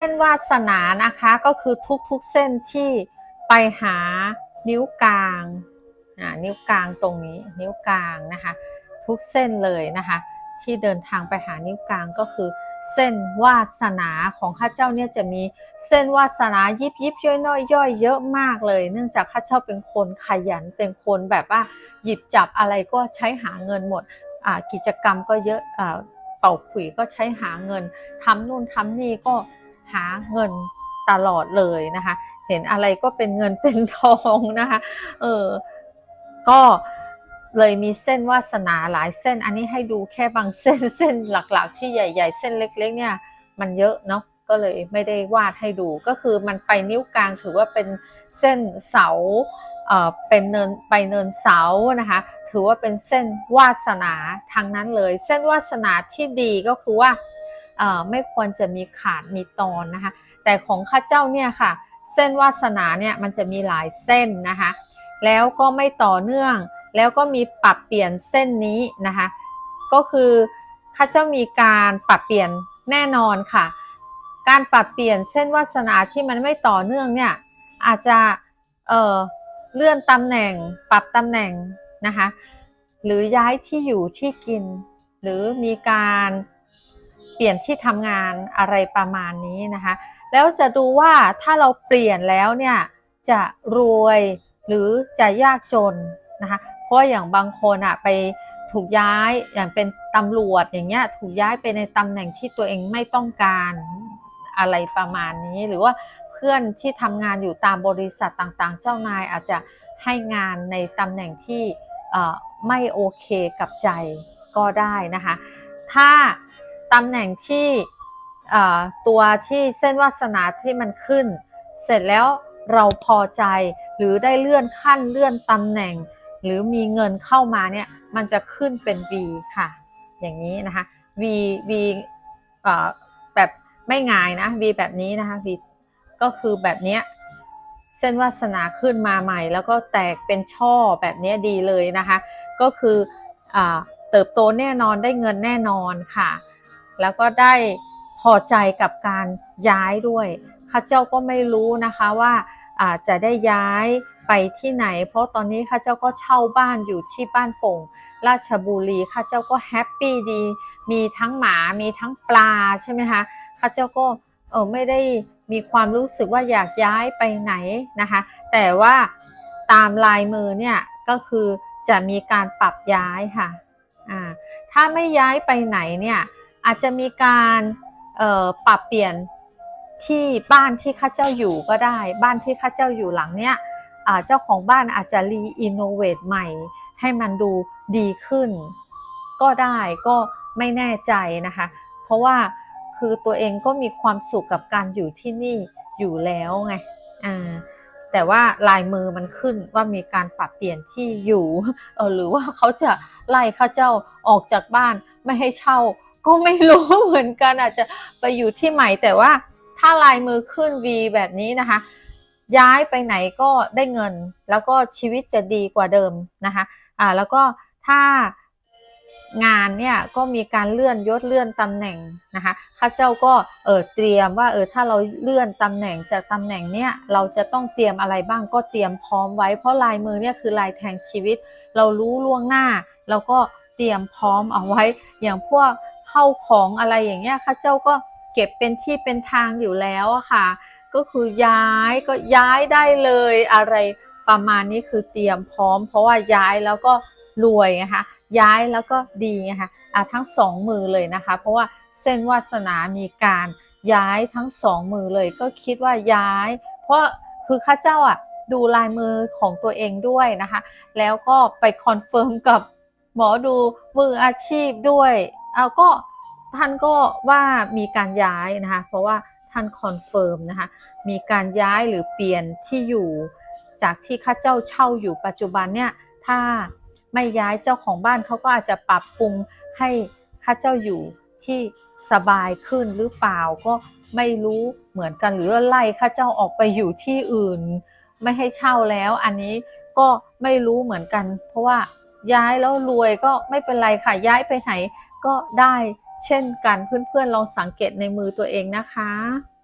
เส้นวาสนานะคะก็คือทุกๆเส้นที่ไปหานิ้วกลางนิ้วกลางตรงนี้นิ้วกลางนะคะทุกเส้นเลยนะคะที่เดินทางไปหานิ้วกลางก็คือ เส้นวาสนาของข้าเจ้าเนี่ยจะมีเส้นวาสนายิบยิบย่อยน้อยย่อยเยอะมากเลย เนื่องจากข้าเจ้าเป็นคนขยันเป็นคนแบบว่าหยิบจับอะไรก็ใช้หาเงินหมดกิจกรรมก็เยอะอ่าเป่าขุยก็ใช้หาเงินทำนู่นทำนี่ก็ หาเงินตลอดเลยนะคะ เห็นอะไรก็เป็นเงินเป็นทองนะคะเออก็เลยมีเส้นวาสนาหลายเส้น อันนี้ให้ดูแค่บางเส้นเส้นหลักๆ ที่ใหญ่ ๆ เส้นเล็ก ๆ เนี่ย มันเยอะเนาะก็เลยไม่ได้วาดให้ดูก็คือมันไปนิ้วกลางถือว่าเป็นเส้นเสาเอ่อเป็นเนินไปเนินเสานะคะ ถือว่าเป็นเส้นวาสนาทางนั้นเลย เส้นวาสนาที่ดีก็คือว่า ไม่ควรจะมีขาดมีตอนนะคะ แต่ของข้าเจ้าเนี่ยค่ะ เส้นวาสนาเนี่ยมันจะมีหลายเส้นนะคะ แล้วก็ไม่ต่อเนื่อง แล้วก็มีปรับเปลี่ยนเส้นนี้นะคะ ก็คือข้าเจ้ามีการปรับเปลี่ยนแน่นอนค่ะ การปรับเปลี่ยนเส้นวาสนาที่มันไม่ต่อเนื่องเนี่ยอาจจะเเลื่อนตำแหน่งปรับตำแหน่งนะคะ หรือย้ายที่อยู่ที่กิน หรือมีการ เปลี่ยนที่ทำงานอะไรประมาณนี้นะคะ แล้วจะดูว่าถ้าเราเปลี่ยนแล้วเนี่ยจะรวยหรือจะยากจนนะคะเพราะอย่างบางคนอะไปถูกย้ายอย่างเป็นตำรวจอย่างเงี้ยถูกย้ายไปในตำแหน่งที่ตัวเองไม่ต้องการอะไรประมาณนี้หรือว่าเพื่อนที่ทำงานอยู่ตามบริษัทต่างๆ เจ้านายอาจจะให้งานในตำแหน่งที่ไม่โอเคกับใจก็ได้นะคะ ถ้า ตำแหน่งที่ตัวที่เส้นวาสนาที่มันขึ้น เสร็จแล้วเราพอใจหรือได้เลื่อนขั้นเลื่อนตำแหน่ง หรือมีเงินเข้ามาเนี่ยมันจะขึ้นเป็น V ค่ะ อย่างนี้นะคะ V V แบบไม่งายนะ V แบบนี้นะคะ V ก็คือแบบเนี้ยเส้นวาสนาขึ้นมาใหม่ แล้วก็แตกเป็นช่อแบบนี้ดีเลยนะคะ ก็คืออเติบโตแน่นอนได้เงินแน่นอนค่ะ แล้วก็ได้พอใจกับการย้ายด้วยข้าเจ้าก็ไม่รู้นะคะว่าอาจจะได้ย้ายไปที่ไหน เพราะตอนนี้ข้าเจ้าก็เช่าบ้านอยู่ที่บ้านโป่งราชบุรีข้าเจ้าก็แฮปปี้ดี มีทั้งหมา มีทั้งปลาใช่ไหมคะข้าเจ้าก็เออไม่ได้มีความรู้สึกว่าอยากย้ายไปไหนนะคะ แต่ว่าตามลายมือเนี่ยก็คือจะมีการปรับย้ายค่ะอ่าถ้าไม่ย้ายไปไหนเนี่ย อาจจะมีการปรับเปลี่ยนที่บ้านที่ข้าเจ้าอยู่ก็ได้ บ้านที่ข้าเจ้าอยู่หลังเนี้ยเจ้าของบ้านอาจจะรีอินโนเวทใหม่ ให้มันดูดีขึ้น ก็ได้ก็ไม่แน่ใจนะคะ เพราะว่าคือตัวเองก็มีความสุขกับการอยู่ที่นี่อยู่แล้วไงอ่าแต่ว่าลายมือมันขึ้นว่ามีการปรับเปลี่ยนที่อยู่เออหรือว่าเขาจะไล่ข้าเจ้าออกจากบ้านไม่ให้เช่า ก็ไม่รู้เหมือนกันอาจจะไปอยู่ที่ใหม่แต่ว่าถ้าลายมือขึ้น V แบบนี้นะคะ ย้ายไปไหนก็ได้เงิน แล้วก็ชีวิตจะดีกว่าเดิมนะคะอ่าแล้วก็ถ้างานเนี่ยก็มีการเลื่อนยศเลื่อนตำแหน่งนะคะข้าเจ้าก็เออเตรียมว่าเออถ้าเราเลื่อนตำแหน่งจากตำแหน่งเนี่ยเราจะต้องเตรียมอะไรบ้างก็เตรียมพร้อมไว้เพราะลายมือเนี่ยคือลายแทงชีวิต เรารู้ล่วงหน้าเราก็ เตรียมพร้อมเอาไว้ อย่างพวกเข้าของอะไรอย่างเงี้ยข้าเจ้าก็เก็บเป็นที่เป็นทางอยู่แล้วอะค่ะ ก็คือย้ายก็ย้ายได้เลยอะไรประมาณนี้คือเตรียมพร้อม เพราะว่าย้ายแล้วก็รวยนะคะย้ายแล้วก็ดีนะคะอะทั้งสองมือเลยนะคะ เพราะว่าเส้นวาสนามีการย้ายทั้งสองมือเลยก็คิดว่าย้าย เพราะคือข้าเจ้าอะดูลายมือของตัวเองด้วยนะคะ แล้วก็ไปคอนเฟิร์มกับ หมอดูมืออาชีพด้วย เอาก็ท่านก็ว่ามีการย้ายนะคะ เพราะว่าท่านคอนเฟิร์มนะคะ มีการย้ายหรือเปลี่ยนที่อยู่จากที่ข้าเจ้าเช่าอยู่ปัจจุบันเนี่ย ถ้าไม่ย้ายเจ้าของบ้านเขาก็อาจจะปรับปรุงให้ข้าเจ้าอยู่ที่สบายขึ้นหรือเปล่าก็ไม่รู้เหมือนกันหรือว่าไล่ข้าเจ้าออกไปอยู่ที่อื่น ไม่ให้เช่าแล้ว อันนี้ก็ไม่รู้เหมือนกัน เพราะว่า ย้ายแล้วรวยก็ไม่เป็นไรค่ะ ย้ายไปไหนก็ได้เช่นกันเพื่อนๆลองสังเกตในมือตัวเองนะคะ